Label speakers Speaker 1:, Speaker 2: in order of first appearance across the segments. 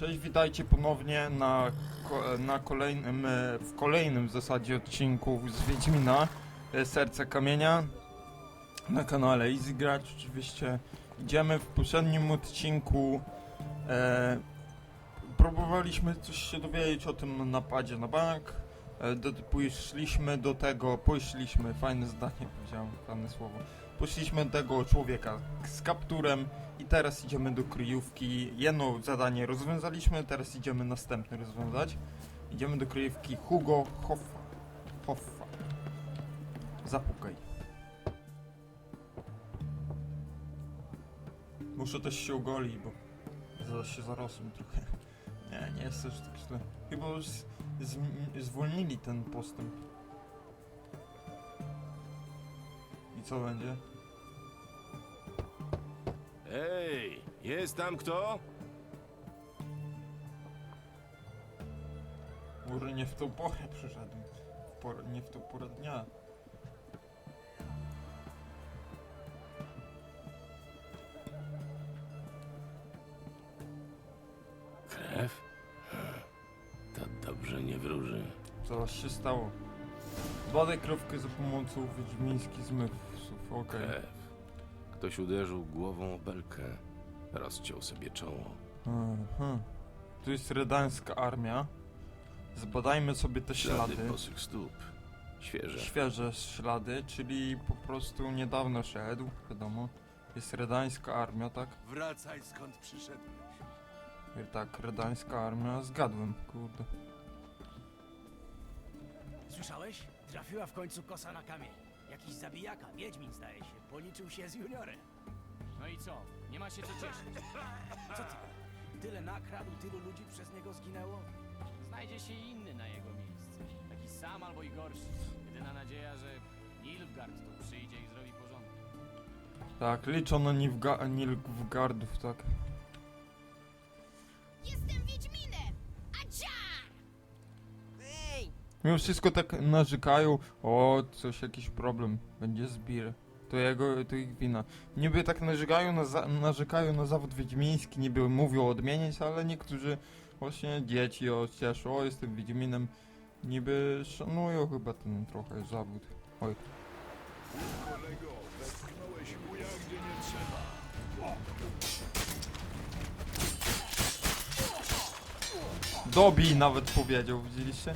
Speaker 1: Cześć, witajcie ponownie na, na kolejnym, e, w kolejnym w zasadzie odcinku z Wiedźmina e, Serce Kamienia na kanale Easy Grać oczywiście. Idziemy w poprzednim odcinku e, próbowaliśmy coś się dowiedzieć o tym napadzie na bank. E, do, do tego, poszliśmy, fajne zdanie powiedziałem, fajne słowo. Poszliśmy tego człowieka z kapturem i teraz idziemy do kryjówki. Jedno zadanie rozwiązaliśmy, teraz idziemy następne rozwiązać. Idziemy do kryjówki Hugo Hoffa. Hoffa. Zapukaj. Muszę też się ogolić, bo zaraz się zarosłem trochę. Nie, nie jest też tak źle. Chyba już zwolnili ten postęp. Co będzie?
Speaker 2: Ej, jest tam kto?
Speaker 1: Może nie w tą porę przyszedłem. W porę, nie w tą porę dnia.
Speaker 2: Krew? To dobrze nie wróży.
Speaker 1: Co się stało? Badaj krowkę za pomocą wiedźmińskich zmysłów. Okej.
Speaker 2: Krew. Ktoś uderzył głową o belkę. Rozciął sobie czoło.
Speaker 1: Aha. Tu jest redańska armia. Zbadajmy sobie te
Speaker 2: Ślady
Speaker 1: ślady.
Speaker 2: bosych stóp. Świeże.
Speaker 1: Świeże ślady, czyli po prostu niedawno szedł, wiadomo. Jest redańska armia, tak?
Speaker 3: Wracaj skąd przyszedłeś.
Speaker 1: I tak, redańska armia, zgadłem, kurde.
Speaker 4: Słyszałeś? Trafiła w końcu kosa na kamień. Jakiś zabijaka, Wiedźmin zdaje się, policzył się z juniorem.
Speaker 5: No i co? Nie ma się co cieszyć.
Speaker 4: Co ty? Tyle nakradł, tylu ludzi przez niego zginęło?
Speaker 5: Znajdzie się inny na jego miejsce. Taki sam albo i gorszy. Jedyna nadzieja, że Nilfgaard tu przyjdzie i zrobi porządek.
Speaker 1: Tak, liczono Nilfga Nilfgaardów, tak. Mimo wszystko tak narzekają, o, coś, jakiś problem, będzie zbir. To jego, to ich wina. Niby tak narzekają na, za narzekają na zawód wiedźmiński, niby mówią odmienić, ale niektórzy właśnie dzieci o cieszą, o jestem wiedźminem, niby szanują chyba ten trochę zawód. Oj. Dobij nawet powiedział, widzieliście?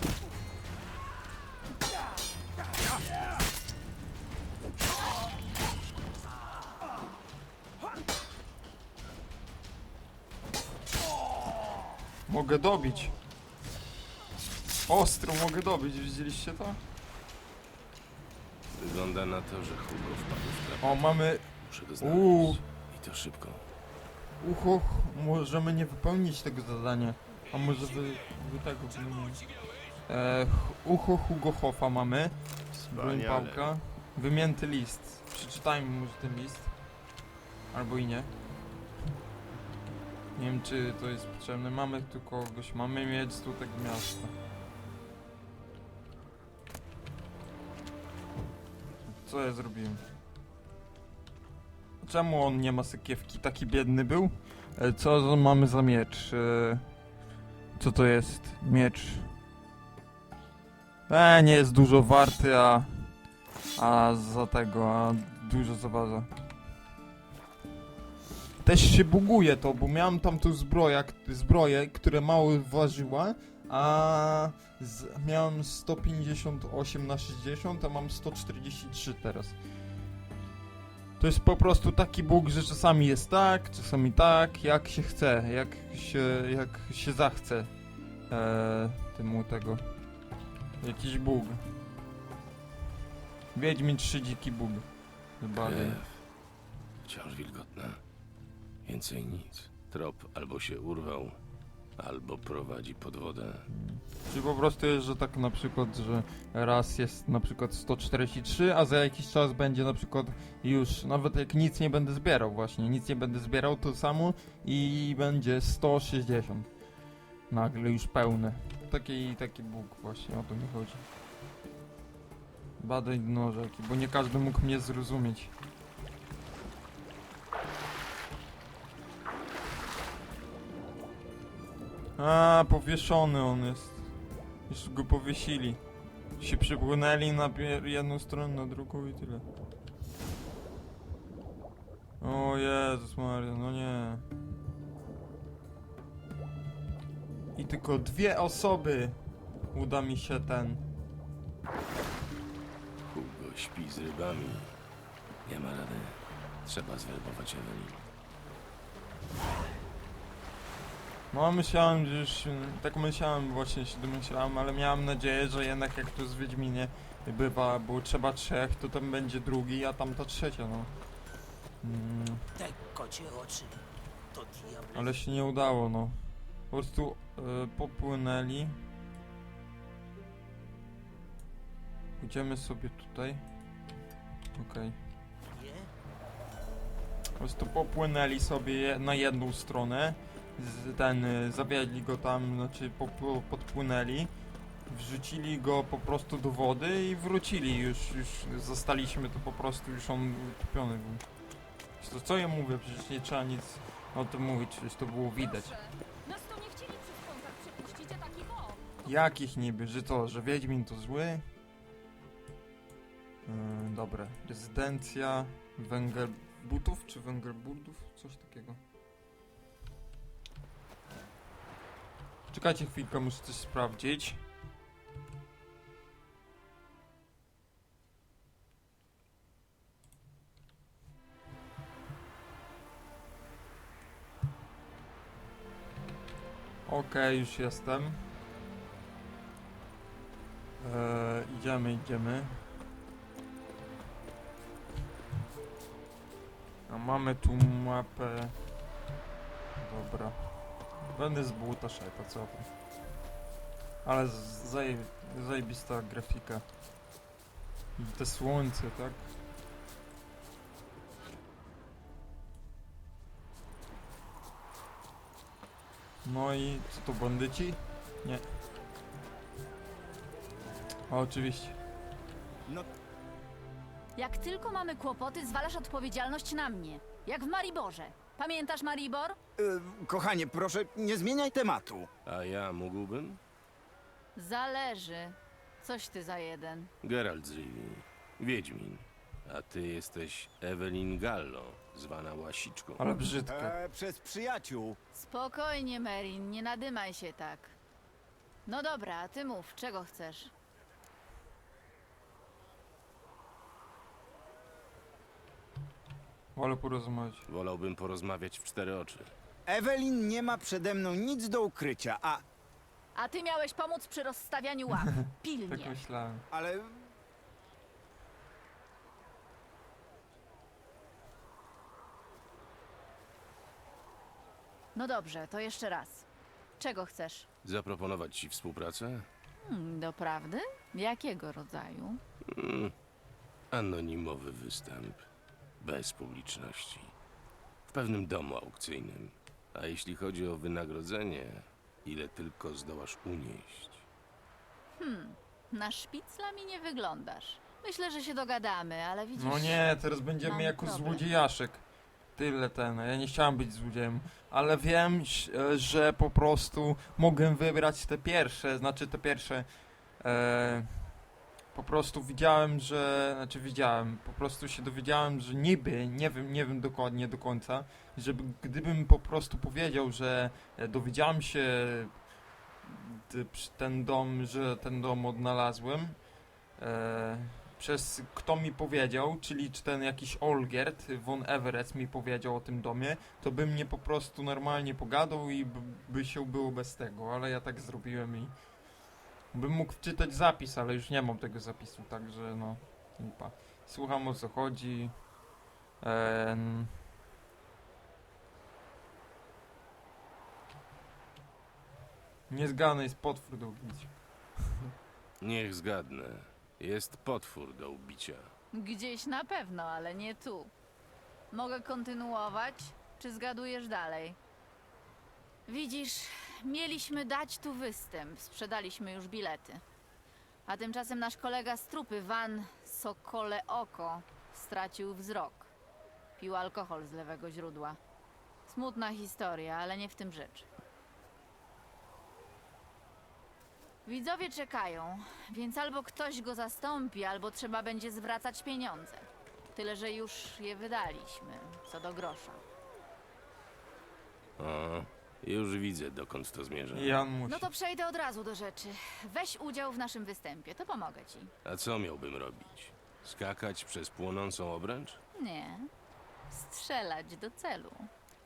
Speaker 1: Mogę dobić. Ostro mogę dobić, widzieliście to?
Speaker 2: Wygląda na to, że Hugo wpadł w trapę.
Speaker 1: O, mamy
Speaker 2: Muszę go
Speaker 1: Uuu.
Speaker 2: znaleźć. I to szybko.
Speaker 1: ucho, możemy nie wypełnić tego zadania. A może wy, wy tego wypełnicie? E, ch- ucho Hugo Hoffa mamy. Broń
Speaker 2: Wspaniale.
Speaker 1: pałka. Wymięty list. Przeczytajmy może ten list. Albo i nie. Nie wiem czy to jest potrzebne. Mamy tu kogoś. Mamy mieć tu tego miasta. Co ja zrobiłem? Czemu on nie ma sakiewki? Taki biedny był? E, Co mamy za miecz? E, Co to jest? Miecz. E, nie jest dużo warty, a... A za tego, a dużo zaważa. Też się buguje to, bo miałem tam tu zbroja, k- zbroję, które mało ważyła, a z, miałem 158 na 60, a mam 143 teraz. To jest po prostu taki bóg, że czasami jest tak, czasami tak, jak się chce, jak się, jak się zachce e, temu tego. Jakiś bóg. Wiedźmin 3 dziki bóg. Chyba.
Speaker 2: Wciąż wilgotna. Więcej nic. Trop albo się urwał, albo prowadzi pod wodę.
Speaker 1: Czy po prostu jest, że tak na przykład, że raz jest na przykład 143, a za jakiś czas będzie na przykład już, nawet jak nic nie będę zbierał właśnie, nic nie będę zbierał, to samo i będzie 160. Nagle już pełne. Taki, taki bóg właśnie, o to mi chodzi. Badaj dno rzeki, bo nie każdy mógł mnie zrozumieć. A, powieszony on jest. Już go powiesili. Się przypłynęli na jedną stronę, na drugą i tyle. O Jezus Maria, no nie. I tylko dwie osoby uda mi się ten.
Speaker 2: Hugo śpi z rybami. Nie ma rady. Trzeba zwerbować Ewelin.
Speaker 1: No myślałem, że już, tak myślałem, właśnie się domyślałem, ale miałem nadzieję, że jednak jak to z Wiedźminie bywa, bo trzeba trzech, to tam będzie drugi, a tam ta trzecia, no. Mm,
Speaker 4: Te kocie oczy. To diable.
Speaker 1: ale się nie udało, no. Po prostu y, popłynęli. Idziemy sobie tutaj. Okej.
Speaker 4: Nie?
Speaker 1: Po prostu popłynęli sobie na jedną stronę. Z, ten, y, zawiedli go tam, znaczy popł- podpłynęli. Wrzucili go po prostu do wody i wrócili. Już, już zostaliśmy to po prostu, już on utopiony był. To co ja mówię? Przecież nie trzeba nic o tym mówić, przecież to było widać.
Speaker 6: Proszę, Nas to nie chcieli przez kontakt przepuścić, a takich o!
Speaker 1: Jakich niby, że to, że Wiedźmin to zły? Yy, dobra, rezydencja Węgerbutów czy Węgerburdów? Coś takiego. Czekajcie chwilkę, muszę coś sprawdzić. Okej, już jestem. Eee, idziemy, idziemy. A mamy tu mapę. Dobra. Będę z buta szedł, a co tam. Ale z- zaje, zajebista grafika. I te słońce, tak? No i co to bandyci? Nie. A, oczywiście.
Speaker 6: Jak tylko mamy kłopoty, zwalasz odpowiedzialność na mnie. Jak w Mariborze. Pamiętasz Maribor?
Speaker 7: Y, kochanie, proszę, nie zmieniaj tematu.
Speaker 2: A ja mógłbym?
Speaker 6: Zależy. Coś ty za jeden.
Speaker 2: Geralt z Rivii. Wiedźmin. A ty jesteś Evelyn Gallo, zwana Łasiczką.
Speaker 1: Ale brzydka.
Speaker 7: E, przez przyjaciół.
Speaker 6: Spokojnie, Merin, nie nadymaj się tak. No dobra, a ty mów, czego chcesz?
Speaker 1: Wolę porozmawiać.
Speaker 2: Wolałbym porozmawiać w cztery oczy.
Speaker 7: Ewelin nie ma przede mną nic do ukrycia, a...
Speaker 6: A ty miałeś pomóc przy rozstawianiu ław.
Speaker 1: Tak
Speaker 6: Pilnie.
Speaker 1: myślałem.
Speaker 7: ale...
Speaker 6: No dobrze, to jeszcze raz. Czego chcesz?
Speaker 2: Zaproponować ci współpracę?
Speaker 6: Hmm, doprawdy? Jakiego rodzaju?
Speaker 2: Mm. Anonimowy występ. Bez publiczności. W pewnym domu aukcyjnym. A jeśli chodzi o wynagrodzenie, ile tylko zdołasz unieść.
Speaker 6: Na szpicla mi nie wyglądasz. Myślę, że się dogadamy, ale widzisz...
Speaker 1: No nie, teraz będziemy
Speaker 6: mam
Speaker 1: jako
Speaker 6: problem.
Speaker 1: złodziejaszek. Tyle ten, ja nie chciałem być złodziejem, ale wiem, ś- e, że po prostu mogłem wybrać te pierwsze, znaczy te pierwsze. E, po prostu widziałem, że, znaczy widziałem, po prostu się dowiedziałem, że niby, nie wiem, nie wiem dokładnie do końca, żeby gdybym po prostu powiedział, że e, dowiedziałem się ten dom, że ten dom odnalazłem, e, przez kto mi powiedział, czyli czy ten jakiś Olgierd von Everett mi powiedział o tym domie, to by mnie po prostu normalnie pogadał i b- by się było bez tego, ale ja tak zrobiłem i bym mógł wczytać zapis, ale już nie mam tego zapisu, także no, lipa. Słucham o co chodzi. Em, Niezgany jest potwór do ubicia.
Speaker 2: Niech zgadnę. Jest potwór do ubicia.
Speaker 6: Gdzieś na pewno, ale nie tu. Mogę kontynuować, czy zgadujesz dalej? Widzisz, mieliśmy dać tu występ, sprzedaliśmy już bilety. A tymczasem nasz kolega z trupy, Van Sokole Oko, stracił wzrok. Pił alkohol z lewego źródła. Smutna historia, ale nie w tym rzecz. Widzowie czekają, więc albo ktoś go zastąpi, albo trzeba będzie zwracać pieniądze. Tyle, że już je wydaliśmy, co do grosza.
Speaker 2: O, już widzę, dokąd to zmierza.
Speaker 1: Jan musi.
Speaker 6: No to przejdę od razu do rzeczy. Weź udział w naszym występie, to pomogę ci.
Speaker 2: A co miałbym robić? Skakać przez płonącą obręcz?
Speaker 6: Nie. Strzelać do celu.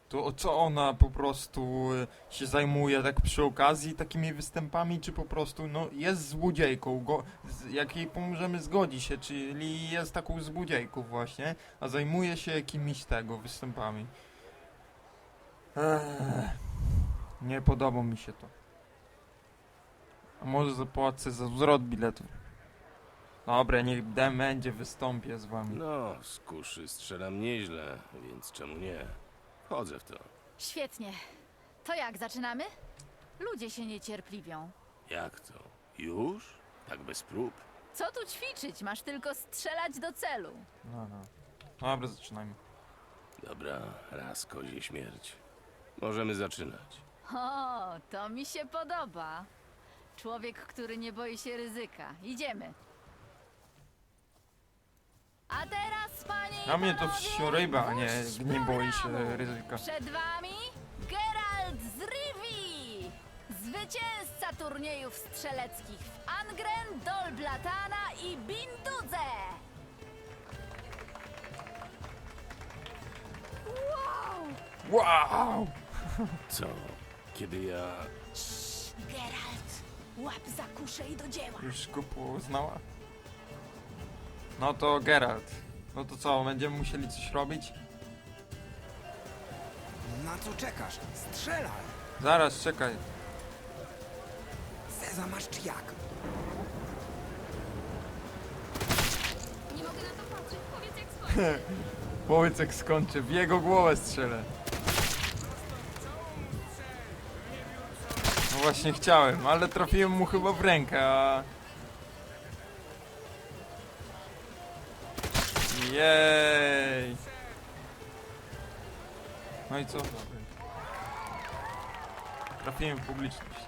Speaker 1: To co ona po prostu y, się zajmuje tak przy okazji takimi występami, czy po prostu no jest złodziejką, go, z, jak jej pomożemy zgodzi się, czyli jest taką złodziejką właśnie, a zajmuje się jakimiś tego występami. Ech, nie podoba mi się to. A może zapłacę za zwrot biletu. Dobra, niech dem będzie, wystąpię z wami.
Speaker 2: No, z kuszy strzelam nieźle, więc czemu nie? Chodzę w to.
Speaker 6: Świetnie. To jak, zaczynamy? Ludzie się niecierpliwią.
Speaker 2: Jak to? Już? Tak bez prób?
Speaker 6: Co tu ćwiczyć? Masz tylko strzelać do celu.
Speaker 1: No, no. Dobra, zaczynajmy.
Speaker 2: Dobra, raz kozie śmierć. Możemy zaczynać.
Speaker 6: O, to mi się podoba. Człowiek, który nie boi się ryzyka. Idziemy. A teraz, panie i
Speaker 1: A mnie to
Speaker 6: panowie,
Speaker 1: wsioryba, a nie, nie boi się ryzyka.
Speaker 6: Przed wami Geralt z Rivii, zwycięzca turniejów strzeleckich w Angren, Dolblatana i Bindudze. Wow!
Speaker 1: Wow!
Speaker 2: Co? Kiedy ja...
Speaker 6: Geralt, łap za kuszę i do dzieła.
Speaker 1: Już go poznała? No to Geralt. No to co, będziemy musieli coś robić?
Speaker 7: Na co czekasz? Strzelaj!
Speaker 1: Zaraz, czekaj.
Speaker 7: Seza masz czy jak?
Speaker 6: Nie mogę na to patrzeć, powiedz jak swoje.
Speaker 1: Powiedz jak skończy, w jego głowę strzelę. Właśnie chciałem, ale trafiłem mu chyba w rękę, a... Jej! No i co? Trafiłem w publiczność.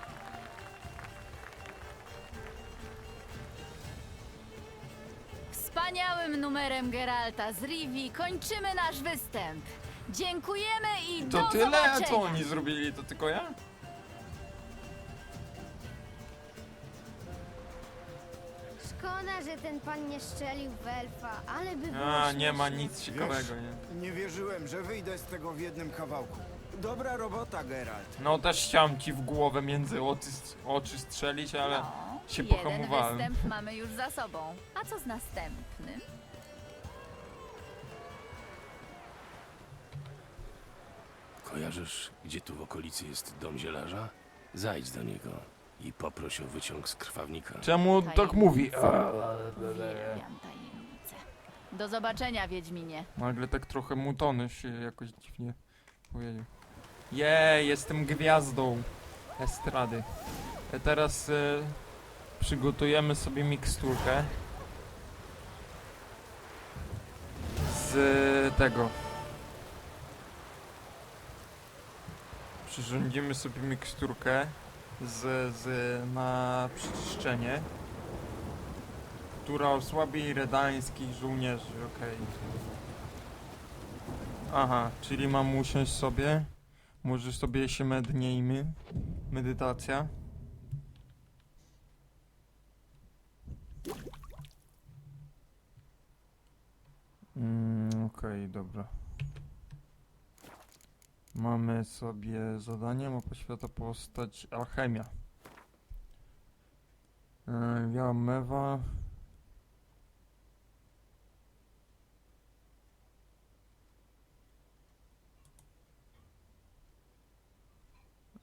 Speaker 6: Wspaniałym numerem Geralta z Rivii kończymy nasz występ. Dziękujemy i
Speaker 1: To
Speaker 6: do
Speaker 1: tyle? A
Speaker 6: zobaczenia.
Speaker 1: co oni zrobili? To tylko ja?
Speaker 8: Że ten pan nie strzelił w elfa, ale by było
Speaker 1: A, nie ma
Speaker 8: śmiesznie.
Speaker 1: nic ciekawego, nie?
Speaker 7: Nie wierzyłem, że wyjdę z tego w jednym kawałku. Dobra robota, Geralt.
Speaker 1: No też chciałem ci w głowę między oczy, oczy strzelić, ale
Speaker 6: No,
Speaker 1: się
Speaker 6: jeden
Speaker 1: pohamowałem.
Speaker 6: występ mamy już za sobą. A co z następnym?
Speaker 2: Kojarzysz, gdzie tu w okolicy jest dom zielarza? Zajdź do niego i poproś o wyciąg z krwawnika.
Speaker 1: czemu tak mówi? A,
Speaker 6: Uwielbiam tajemnice. Do zobaczenia, Wiedźminie.
Speaker 1: nagle tak trochę mutony się jakoś dziwnie powiedział. Jej, jestem gwiazdą estrady. E, Teraz e, przygotujemy sobie miksturkę z e, tego. Przyrządzimy sobie miksturkę z, z na przeczyszczenie, która osłabi redańskich żołnierzy, okej. Aha, czyli mam usiąść sobie. Może sobie się medniejmy. Medytacja. Mm, Okej, dobra. Mamy sobie zadanie, mapa świata postać alchemia. Yy, mewa.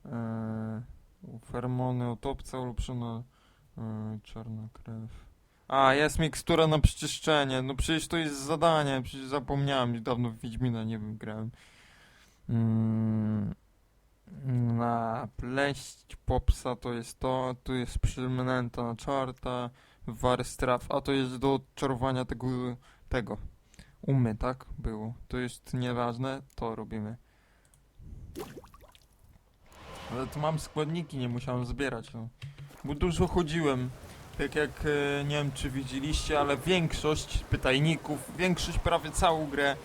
Speaker 1: Eee, fermony utopca ulepszona eee, czarna krew. A, jest mikstura na przeczyszczenie. No przecież to jest zadanie, przecież zapomniałem, dawno w Wiedźmina nie wiem, grałem. Mm, na pleść popsa to jest to, tu jest przymnęta na czarta, warstraf, a to jest do odczarowania tego, tego. Umy, tak? Było. To jest nieważne, to robimy. Ale tu mam składniki, nie musiałem zbierać. No. Bo dużo chodziłem. Tak jak e, nie wiem czy widzieliście, ale większość pytajników, większość prawie całą grę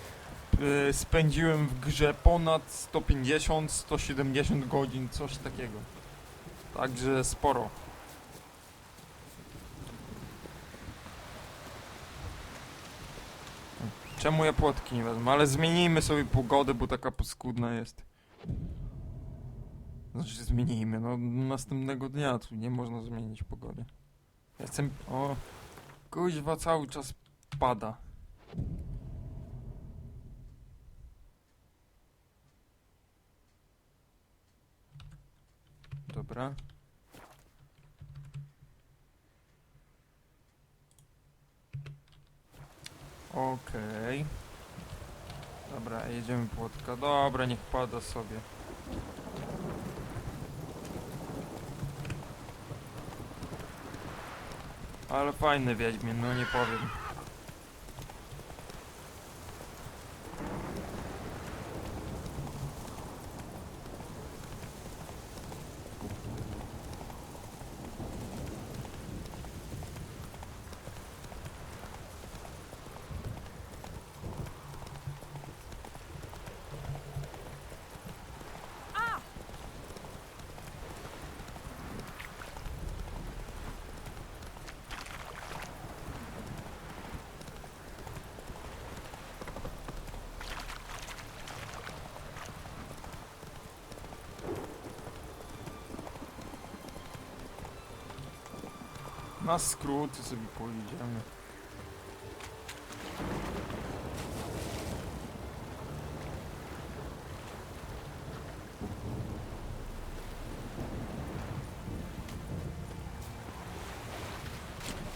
Speaker 1: spędziłem w grze ponad 150-170 godzin, coś takiego. Także sporo. Czemu ja płotki nie wezmę? Ale zmienijmy sobie pogodę, bo taka paskudna jest. Znaczy zmienijmy, no następnego dnia tu nie można zmienić pogody. Chcę... O... Kuźwa cały czas pada. Dobra. Okej. Dobra, jedziemy płotka. Dobra, niech pada sobie. Ale fajny Wiedźmin, no nie powiem. Na skróty sobie pojedziemy.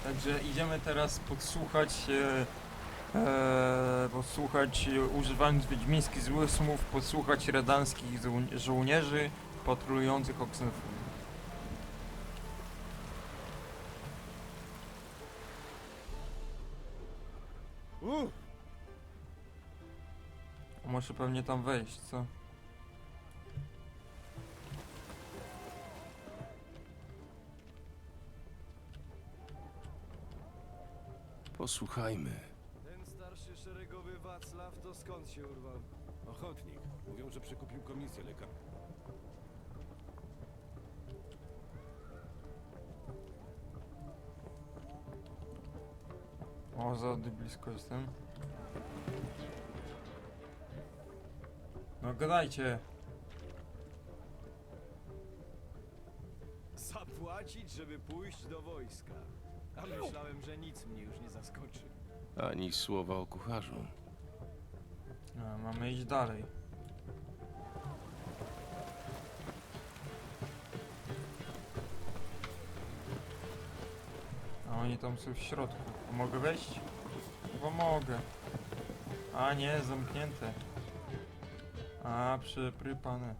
Speaker 1: Także idziemy teraz podsłuchać e, e, podsłuchać używając wiedźmińskich złych słów, podsłuchać redanskich żo- żołnierzy patrolujących Oxenfurt. Muszę pewnie tam wejść, co?
Speaker 2: Posłuchajmy.
Speaker 9: Ten starszy szeregowy Wacław to skąd się urwał? Ochotnik. Mówią, że przekupił komisję lekarską.
Speaker 1: O, za blisko jestem. No gadajcie.
Speaker 9: Zapłacić, żeby pójść do wojska. A myślałem, że nic mnie już nie zaskoczy.
Speaker 2: Ani słowa o kucharzu.
Speaker 1: A, mamy iść dalej. A oni tam są w środku. Mogę wejść? Chyba mogę. A nie, zamknięte. A, przyprypane.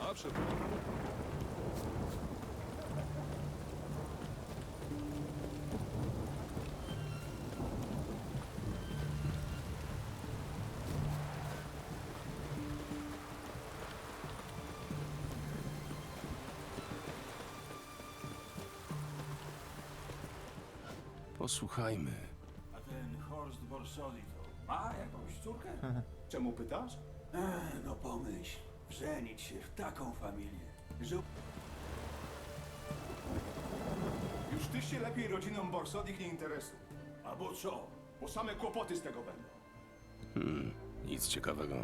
Speaker 9: A przepraszam.
Speaker 2: Posłuchajmy.
Speaker 3: A ten Horst Borsodi to ma jakąś córkę? Czemu pytasz? no pomyśl, żenić się w taką familię. Że... Już ty się lepiej rodziną Borsodich nie interesuj. Albo co? Bo same kłopoty z tego będą.
Speaker 2: Hmm, nic ciekawego.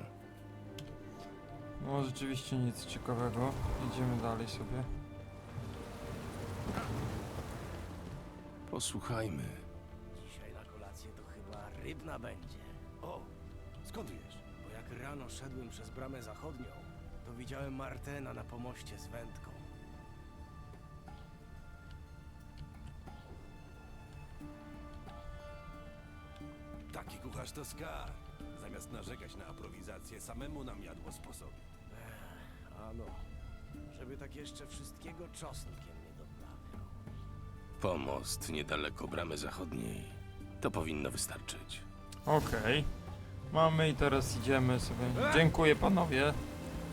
Speaker 1: No rzeczywiście nic ciekawego. Idziemy dalej sobie.
Speaker 2: Posłuchajmy.
Speaker 4: Dzisiaj na kolację to chyba rybna będzie. O,
Speaker 9: Skąd wiesz?
Speaker 4: Rano szedłem przez bramę zachodnią, to widziałem Martena na pomoście z wędką.
Speaker 9: Taki kucharz to skarb. Zamiast narzekać na aprowizację, samemu nam jadło sposoby.
Speaker 4: Ano, żeby tak jeszcze wszystkiego czosnkiem nie doprawiał.
Speaker 2: Pomost niedaleko bramy zachodniej. To powinno wystarczyć.
Speaker 1: Okej. Mamy i teraz idziemy sobie. Dziękuję panowie.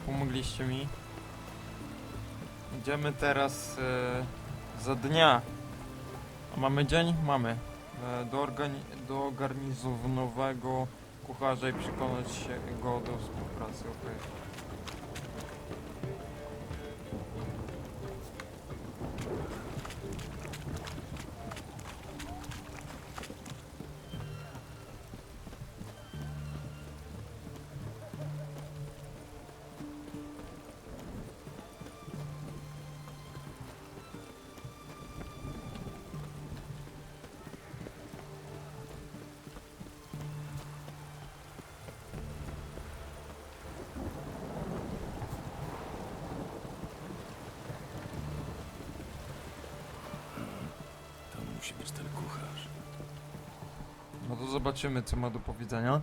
Speaker 1: Pomogliście mi. Idziemy teraz e, za dnia. A mamy dzień? Mamy. E, do, organi- do garnizonowego kucharza i przekonać się go do współpracy. okej.
Speaker 2: Musi być ten kucharz.
Speaker 1: No to zobaczymy, co ma do powiedzenia.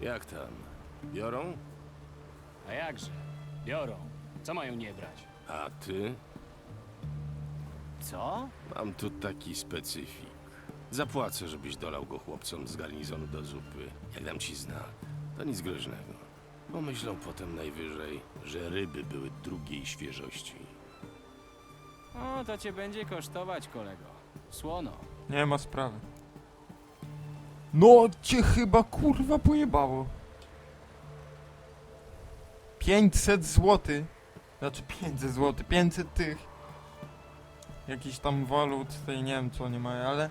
Speaker 2: Jak tam? Biorą?
Speaker 5: A jakże? Biorą. Co mają nie brać?
Speaker 2: A ty?
Speaker 5: Co?
Speaker 2: Mam tu taki specyfik. Zapłacę, żebyś dolał go chłopcom z garnizonu do zupy. Jak dam ci znak, to nic groźnego. Pomyślą potem najwyżej, że ryby były drugiej świeżości.
Speaker 5: O, to cię będzie kosztować, kolego. Słono.
Speaker 1: Nie ma sprawy. No cię chyba kurwa pojebało. 500 zł. Znaczy 500 zł, 500 tych. Jakiś tam walut, tej nie wiem co oni mają, ale...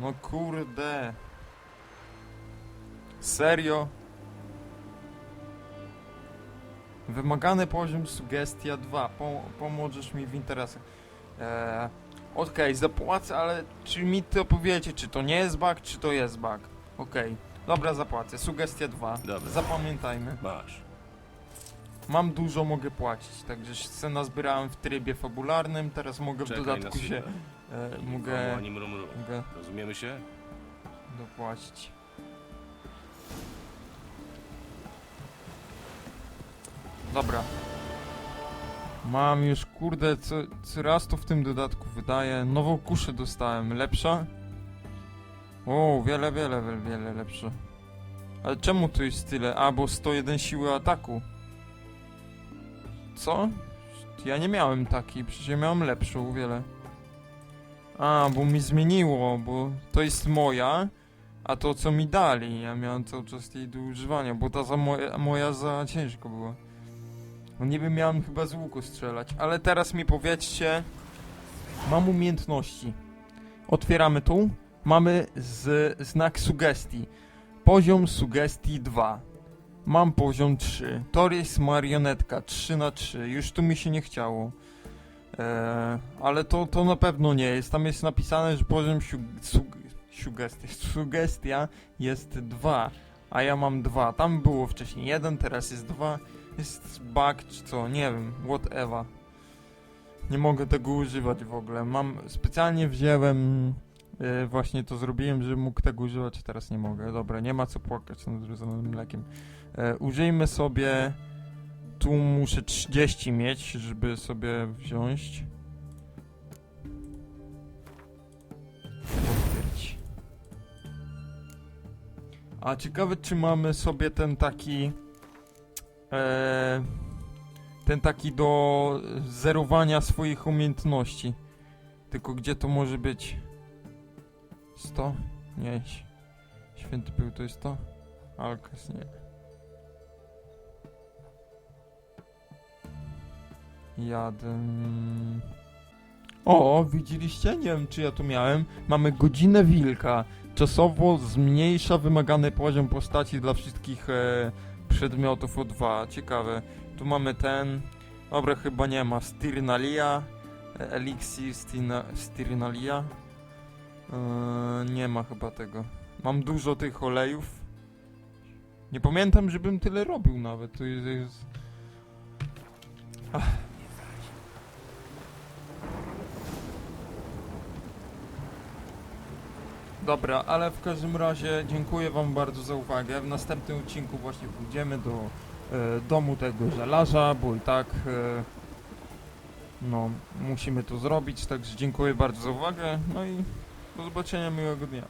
Speaker 1: No kurde. Serio? Wymagany poziom sugestia 2. Pom pomożesz mi w interesach. Eee, Okej, zapłacę, ale czy mi to powiecie, czy to nie jest bug, czy to jest bug? Okej, dobra, zapłacę. Sugestia 2.
Speaker 2: Dobra.
Speaker 1: Zapamiętajmy.
Speaker 2: Masz.
Speaker 1: Mam dużo, mogę płacić, także się nazbierałem w trybie fabularnym, teraz mogę w
Speaker 2: Czekaj
Speaker 1: dodatku
Speaker 2: na
Speaker 1: się... E, mogę,
Speaker 2: ani mrumru.
Speaker 1: mogę
Speaker 2: Rozumiemy się?
Speaker 1: dopłacić. Dobra. Mam już, kurde, co, co raz to w tym dodatku wydaje. Nową kuszę dostałem. Lepsza? O, wiele, wiele, wiele, wiele lepsza. Ale czemu tu jest tyle? A, bo 101 siły ataku. Co? Ja nie miałem takiej, przecież ja miałem lepszą, wiele. A, bo mi zmieniło, bo to jest moja, a to co mi dali, ja miałem cały czas jej do używania, bo ta za moja, moja za ciężko była. No niby miałem chyba z łuku strzelać, ale teraz mi powiedzcie, mam umiejętności. Otwieramy tu, mamy z, znak sugestii. Poziom sugestii 2. Mam poziom 3. Tor jest marionetka 3 na 3 Już tu mi się nie chciało. Eee, ale to, to na pewno nie jest. Tam jest napisane, że poziom siu, sug, sugestia, sugestia jest 2, a ja mam 2. Tam było wcześniej 1, teraz jest 2. Jest bug czy co, nie wiem, whatever. Nie mogę tego używać w ogóle. Mam, specjalnie wziąłem, e, właśnie to zrobiłem, że mógł tego używać, teraz nie mogę. Dobra, nie ma co płakać nad zrodzonym mlekiem. E, użyjmy sobie, tu muszę 30 mieć, żeby sobie wziąć. A ciekawe, czy mamy sobie ten taki. E, ten taki do zerowania swoich umiejętności. Tylko gdzie to może być? 100? Nie. Święty pył to jest to? Alkas nie. Jadę. O, widzieliście? Nie wiem, czy ja tu miałem. Mamy godzinę wilka. Czasowo zmniejsza wymagany poziom postaci dla wszystkich e, przedmiotów o 2. Ciekawe. Tu mamy ten. Dobra, chyba nie ma. Styrnalia. Elixir Stina- Styrnalia. E, nie ma chyba tego. Mam dużo tych olejów. Nie pamiętam, żebym tyle robił nawet. To jest... jest... Ach. Dobra, ale w każdym razie dziękuję wam bardzo za uwagę. W następnym odcinku właśnie pójdziemy do e, domu tego żelarza, bo i tak e, no, musimy to zrobić, także dziękuję bardzo za uwagę, no i do zobaczenia, miłego dnia.